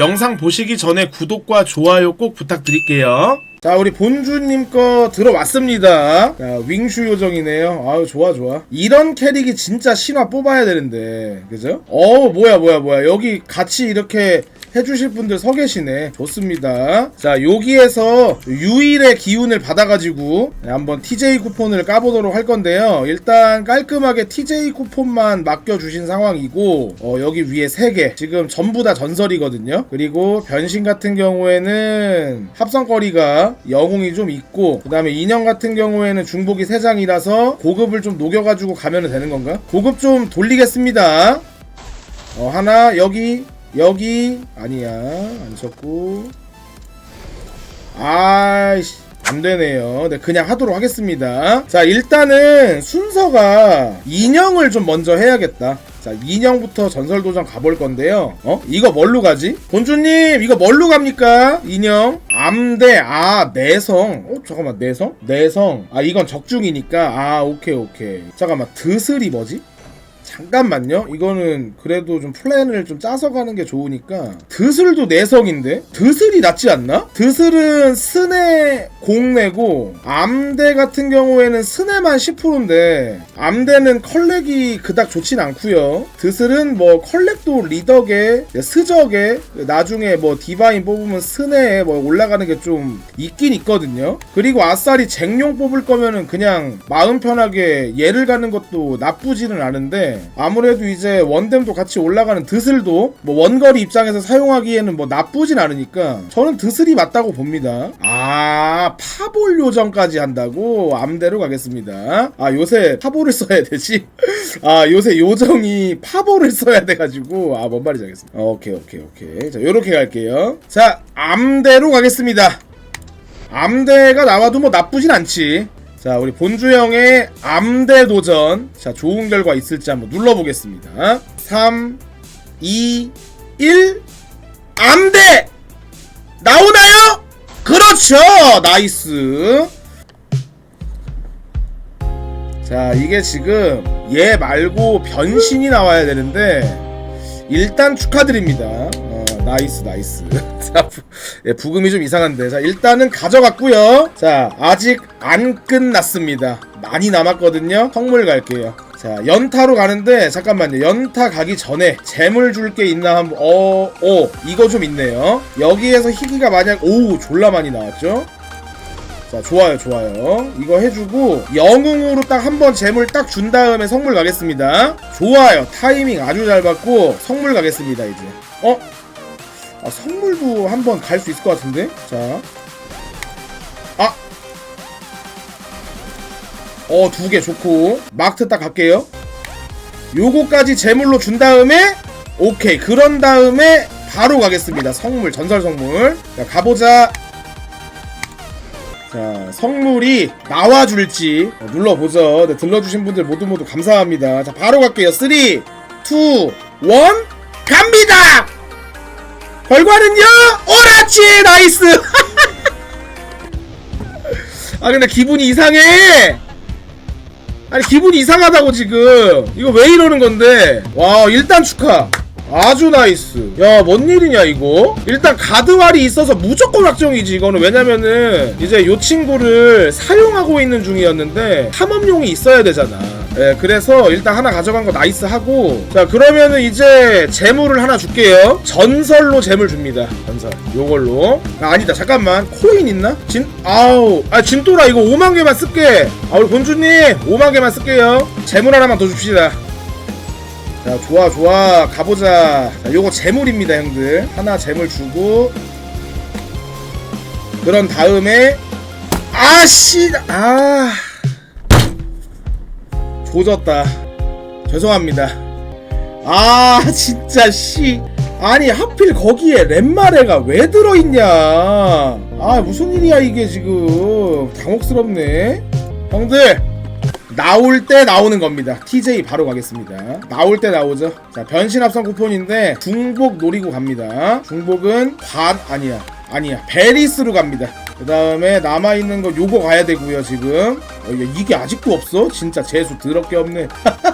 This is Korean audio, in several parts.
영상 보시기 전에 구독과 좋아요 꼭 부탁드릴게요. 자, 우리 본주님 거 들어왔습니다. 자, 윙슈 요정이네요. 아유, 좋아, 좋아. 이런 캐릭이 진짜 신화 뽑아야 되는데. 그죠? 어, 뭐야, 뭐야, 뭐야. 여기 같이 이렇게 해주실 분들 서 계시네. 좋습니다. 자, 여기에서 유일의 기운을 받아가지고 한번 TJ 쿠폰을 까보도록 할 건데요. 일단 깔끔하게 TJ 쿠폰만 맡겨주신 상황이고, 어, 여기 위에 3개. 지금 전부 다 전설이거든요. 그리고 변신 같은 경우에는 합성거리가 영웅이 좀 있고, 그 다음에 인형 같은 경우에는 중복이 3장이라서 고급을 좀 녹여가지고 가면 되는 건가? 고급 좀 돌리겠습니다. 어, 하나, 여기, 여기, 아니야. 안 썼고. 아이씨. 안 되네요. 네, 그냥 하도록 하겠습니다. 자, 일단은 순서가 인형을 좀 먼저 해야겠다. 자, 인형부터 전설 도전 가볼 건데요. 어? 이거 뭘로 가지? 본주님, 이거 뭘로 갑니까? 인형? 암대, 아, 내성. 어, 잠깐만, 내성? 내성. 아, 이건 적중이니까. 아, 오케이, 오케이. 잠깐만, 드슬이 뭐지? 잠깐만요. 이거는 그래도 좀 플랜을 좀 짜서 가는 게 좋으니까 드슬도 내성인데 드슬이 낫지 않나? 드슬은 스네 공내고 암대 같은 경우에는 스네만 10%인데 암대는 컬렉이 그닥 좋진 않고요. 드슬은 뭐 컬렉도 리더계, 스적에 나중에 뭐 디바인 뽑으면 스네에 뭐 올라가는 게 좀 있긴 있거든요. 그리고 아싸리 쟁용 뽑을 거면은 그냥 마음 편하게 얘를 가는 것도 나쁘지는 않은데 아무래도 이제 원댐도 같이 올라가는 드슬도 뭐 원거리 입장에서 사용하기에는 뭐 나쁘진 않으니까 저는 드슬이 맞다고 봅니다. 아 파볼 요정까지 한다고 암대로 가겠습니다. 아 요새 파볼을 써야 되지? 아 요새 요정이 파볼을 써야 돼가지고 아 뭔 말인지 알겠습니다. 어, 오케이 오케이 오케이 자 요렇게 갈게요. 자 암대로 가겠습니다. 암대가 나와도 뭐 나쁘진 않지. 자, 우리 본주형의 암대 도전. 자, 좋은 결과 있을지 한번 눌러보겠습니다. 3, 2, 1. 암대! 나오나요? 그렇죠! 나이스. 자, 이게 지금 얘 말고 변신이 나와야 되는데, 일단 축하드립니다. 어, 나이스, 나이스. 자, 부, 예, 부금이 좀 이상한데. 자, 일단은 가져갔고요. 자, 아직 안 끝났습니다. 많이 남았거든요. 선물 갈게요. 자, 연타로 가는데, 잠깐만요. 연타 가기 전에 재물 줄 게 있나 한번, 어, 어, 이거 좀 있네요. 여기에서 희귀가 만약, 오, 졸라 많이 나왔죠? 자, 좋아요, 좋아요. 이거 해주고, 영웅으로 딱 한 번 재물 딱 준 다음에 선물 가겠습니다. 좋아요. 타이밍 아주 잘 받고, 선물 가겠습니다, 이제. 어? 아, 선물도 한번 갈 수 있을 것 같은데? 자. 아! 어, 두 개 좋고. 마크트 딱 갈게요. 요거까지 제물로 준 다음에, 오케이. 그런 다음에, 바로 가겠습니다. 선물, 전설 선물. 자, 가보자. 자, 선물이 나와줄지 어, 눌러보죠. 네, 들러주신 분들 모두 모두 감사합니다. 자, 바로 갈게요. 3, 2, 1, 갑니다! 결과는요, 오라치! 나이스! 아, 근데 기분이 이상해! 아니, 기분이 이상하다고 지금. 이거 왜 이러는 건데? 와, 일단 축하. 아주 나이스. 야, 뭔 일이냐, 이거? 일단 가드왈이 있어서 무조건 확정이지, 이거는. 왜냐면은, 이제 요 친구를 사용하고 있는 중이었는데, 탐험용이 있어야 되잖아. 예, 그래서 일단 하나 가져간 거 나이스 하고, 자, 그러면은 이제 재물을 하나 줄게요. 전설로 재물 줍니다. 전설. 요걸로. 아, 아니다, 잠깐만. 코인 있나? 진, 아우. 아, 진또라, 이거 5만 개만 쓸게. 아, 우리 본주님, 5만 개만 쓸게요. 재물 하나만 더 줍시다. 자 좋아 좋아 가보자 자 요거 재물입니다 형들 하나 재물 주고 그런 다음에 아씨 아 조졌다 죄송합니다 아 진짜 씨 아니 하필 거기에 렛마레가 왜 들어있냐 아 무슨 일이야 이게 지금 당혹스럽네 형들 나올 때 나오는 겁니다. TJ 바로 가겠습니다. 나올 때 나오죠. 자, 변신 합성 쿠폰인데 중복 노리고 갑니다. 중복은 관 아니야. 아니야. 베리스로 갑니다. 그 다음에 남아있는 거 요거 가야 되고요, 지금. 어, 야, 이게 아직도 없어? 진짜 재수 더럽게 없네.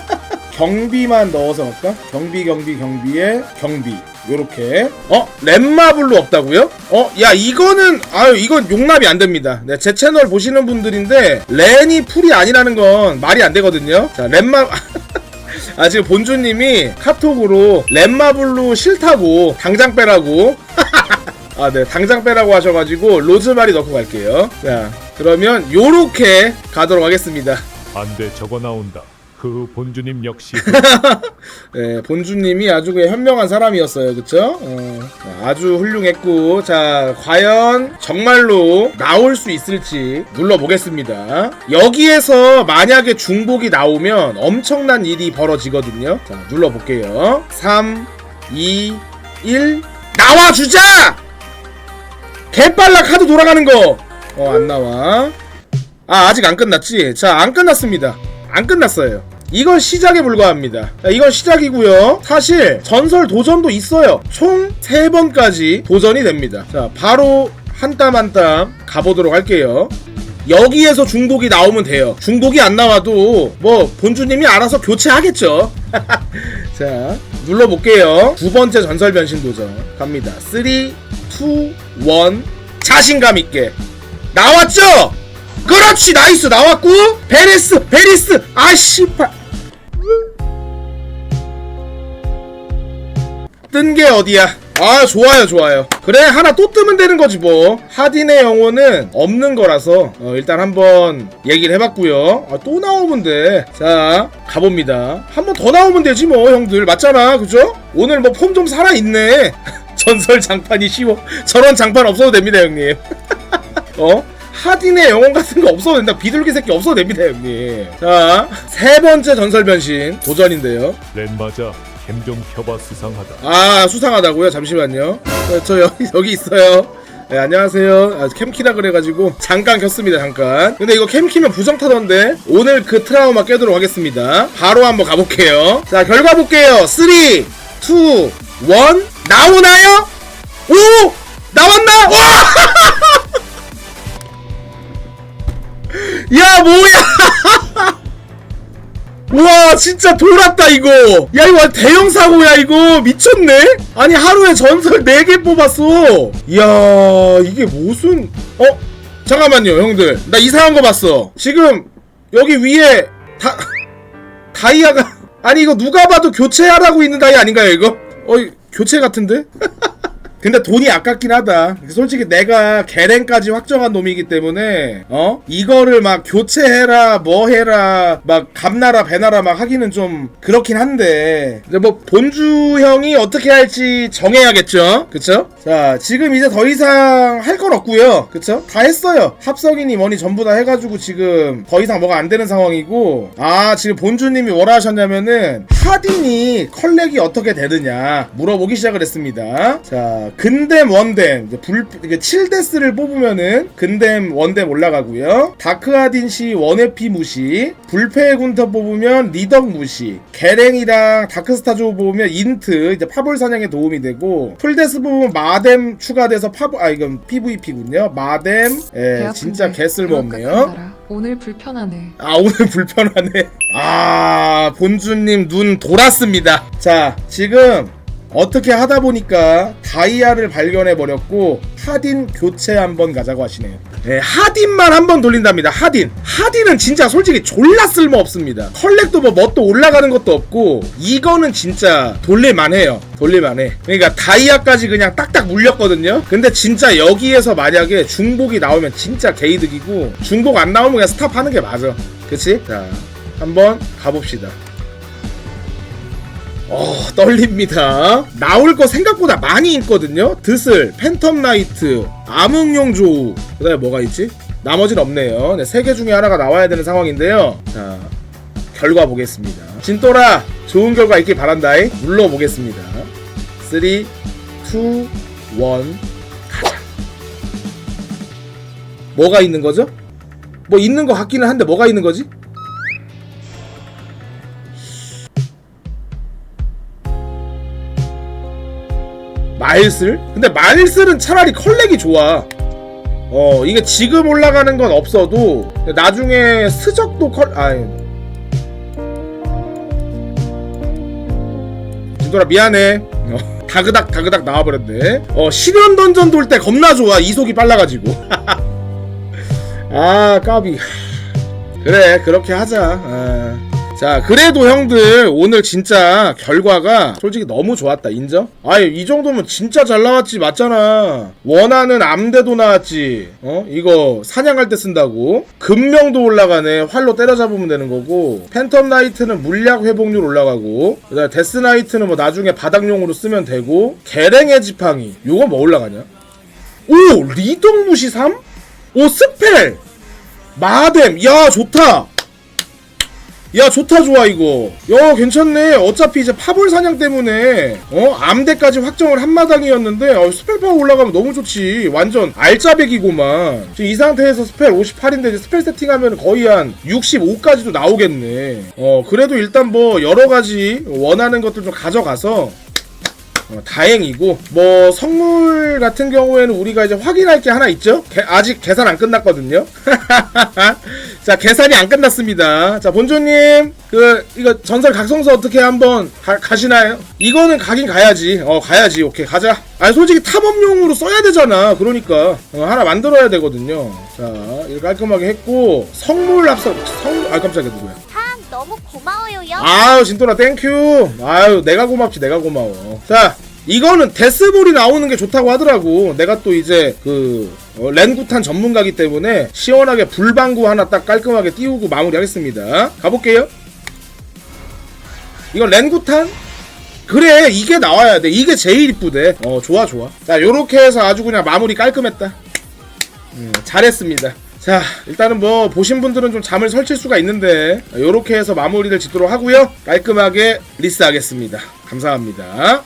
경비만 넣어서 갈까? 경비, 경비, 경비에 경비. 요렇게 어? 랩마블로 없다고요? 어? 야 이거는 아유 이건 용납이 안 됩니다 네, 제 채널 보시는 분들인데 렌이 풀이 아니라는 건 말이 안 되거든요 자 랩마 아 지금 본주님이 카톡으로 랩마블로 싫다고 당장 빼라고 아 네 당장 빼라고 하셔가지고 로즈마리 넣고 갈게요 자 그러면 요렇게 가도록 하겠습니다 안돼 저거 나온다. 그 본주님 역시 네, 본주님이 아주 그 현명한 사람이었어요. 그쵸? 어, 아주 훌륭했고, 자, 과연 정말로 나올 수 있을지 눌러보겠습니다. 여기에서 만약에 중복이 나오면 엄청난 일이 벌어지거든요. 자, 눌러볼게요. 3, 2, 1, 나와주자! 개빨라 카드 돌아가는 거! 어, 안 나와. 아, 아직 안 끝났지? 자, 안 끝났습니다. 안 끝났어요. 이건 시작에 불과합니다. 자, 이건 시작이고요. 사실 전설 도전도 있어요. 총 3번까지 도전이 됩니다. 자, 바로 한 땀 한 땀 가보도록 할게요. 여기에서 중복이 나오면 돼요. 중복이 안 나와도 뭐 본주님이 알아서 교체하겠죠. 자, 눌러볼게요. 두 번째 전설 변신 도전 갑니다. 3, 2, 1 자신감 있게. 나왔죠? 그렇지 나이스. 나왔고 베레스 베리스. 아씨발 뜬게 어디야? 아 좋아요 좋아요. 그래 하나 또 뜨면 되는 거지 뭐. 하딘의 영혼은 없는 거라서 어, 일단 한번 얘기를 해봤고요. 아, 또 나오면 돼자 가봅니다. 한 번 더 나오면 되지 뭐 형들. 맞잖아. 그죠? 오늘 뭐 폼 좀 살아있네 전설 장판이 쉬워 저런 장판 없어도 됩니다 형님 어? 하딘의 영혼 같은 거 없어도 된다. 비둘기 새끼 없어도 됩니다, 형님. 자, 세 번째 전설 변신 도전인데요. 렌 맞아. 캠좀 켜봐 수상하다. 아, 수상하다고요? 잠시만요. 네, 저 여기, 여기 있어요. 네, 안녕하세요. 아, 캠키라 그래가지고 잠깐 켰습니다, 잠깐. 근데 이거 캠 키면 부정 타던데 오늘 그 트라우마 깨도록 하겠습니다. 바로 한번 가볼게요. 자, 결과 볼게요. 3, 2, 1 나오나요? 오! 나왔나? 와! 야 뭐야! 와 진짜 돌았다 이거. 야 이거 대형 사고야 이거. 미쳤네? 아니 하루에 전설 4개 뽑았어. 이야 이게 무슨 어? 잠깐만요 형들. 나 이상한 거 봤어. 지금 여기 위에 다 다이아가 아니 이거 누가 봐도 교체하라고 있는 다이 아닌가요 이거? 어 이- 교체 같은데 근데 돈이 아깝긴 하다. 솔직히 내가 계랭까지 확정한 놈이기 때문에 어 이거를 막 교체해라 뭐 해라 막 값나라 배나라 막 하기는 좀 그렇긴 한데 이제 뭐 본주 형이 어떻게 할지 정해야겠죠. 그쵸? 자 지금 이제 더 이상 할 건 없고요. 그쵸? 다 했어요. 합성이니 뭐니 전부 다 해가지고 지금 더 이상 뭐가 안 되는 상황이고 아 지금 본주님이 뭐라 하셨냐면은 하딘이 컬렉이 어떻게 되느냐 물어보기 시작을 했습니다. 자 근댐 원댐 이제 불 이게 7데스를 뽑으면은 근댐 원댐 올라가고요. 다크 하딘 시 원에피 무시 불패의 군터 뽑으면 리덕 무시 게랭이랑 다크스타조 뽑으면 인트 이제 파볼 사냥에 도움이 되고 풀데스 뽑으면 마뎀 추가돼서 파볼 아 이건 PVP군요. 마뎀 예배 진짜 개쓸모없네요. 오늘 불편하네. 아 오늘 불편하네 아 본주님 눈 돌았습니다 자 지금 어떻게 하다 보니까 다이아를 발견해 버렸고 하딘 교체 한번 가자고 하시네요. 네, 하딘만 한번 돌린답니다. 하딘. 하딘은 진짜 솔직히 졸라 쓸모 없습니다. 컬렉도 뭐 뭣도 올라가는 것도 없고 이거는 진짜 돌릴만 해요. 돌릴만 해. 그러니까 다이아까지 그냥 딱딱 물렸거든요. 근데 진짜 여기에서 만약에 중복이 나오면 진짜 개이득이고 중복 안 나오면 그냥 스탑하는 게 맞아. 그치? 자 한번 가봅시다 어 떨립니다. 나올 거 생각보다 많이 있거든요. 드슬 팬텀 나이트 암흑용 조우. 그 다음에 뭐가 있지? 나머지는 없네요. 네, 세 개 중에 하나가 나와야 되는 상황인데요. 자 결과 보겠습니다. 진또라 좋은 결과 있길 바란다이. 눌러보겠습니다. 3 2 1 가자. 뭐가 있는 거죠? 뭐 있는 거 같기는 한데 뭐가 있는 거지? 마일슬? 근데 마일슬은 차라리 컬렉이 좋아. 어, 이게 지금 올라가는 건 없어도 나중에 스적도 컬 아니. 진돌아 미안해. 어. 다그닥 다그닥 나와버렸네 어 실현 던전 돌 때 겁나 좋아 이속이 빨라가지고 아 까비 그래 그렇게 하자 아. 자 그래도 형들 오늘 진짜 결과가 솔직히 너무 좋았다. 인정? 아이 이 정도면 진짜 잘 나왔지 맞잖아. 원하는 암대도 나왔지. 어? 이거 사냥할 때 쓴다고. 금명도 올라가네. 활로 때려잡으면 되는 거고. 팬텀 나이트는 물약 회복률 올라가고. 그다음에 데스 나이트는 뭐 나중에 바닥용으로 쓰면 되고. 계랭의 지팡이. 요거 뭐 올라가냐? 오 리동 무시 3? 오 스펠! 마뎀! 야 좋다 야 좋다 좋아 이거. 야 괜찮네. 어차피 이제 파볼 사냥 때문에 어 암대까지 확정을 한 마당이었는데 어, 스펠 파워 올라가면 너무 좋지. 완전 알짜배기고만. 지금 이 상태에서 스펠 58인데 이제 스펠 세팅하면 거의 한 65까지도 나오겠네. 어 그래도 일단 뭐 여러가지 원하는 것들 좀 가져가서 어, 다행이고 뭐 선물 같은 경우에는 우리가 이제 확인할 게 하나 있죠? 개- 아직 계산 안 끝났거든요. 자 계산이 안 끝났습니다. 자 본조님 그 이거 전설 각성서 어떻게 한번 가, 가시나요? 이거는 가긴 가야지. 어 가야지. 오케이 가자. 아니 솔직히 탐험용으로 써야 되잖아. 그러니까 어, 하나 만들어야 되거든요. 자 이거 깔끔하게 했고 성물 합성 성아 깜짝이야 누구야? 탕 너무 고마워요요. 아유 진또라 땡큐. 아유 내가 고맙지 내가 고마워. 자 이거는 데스볼이 나오는 게 좋다고 하더라고. 내가 또 이제 그 어, 렌구탄 전문가기 때문에 시원하게 불방구 하나 딱 깔끔하게 띄우고 마무리하겠습니다. 가볼게요. 이건 렌구탄? 그래 이게 나와야 돼. 이게 제일 이쁘대. 어 좋아 좋아. 자 요렇게 해서 아주 그냥 마무리 깔끔했다. 음, 잘했습니다. 자, 일단은 뭐 보신 분들은 좀 잠을 설칠 수가 있는데 요렇게 해서 마무리를 짓도록 하고요. 깔끔하게 리스하겠습니다. 감사합니다.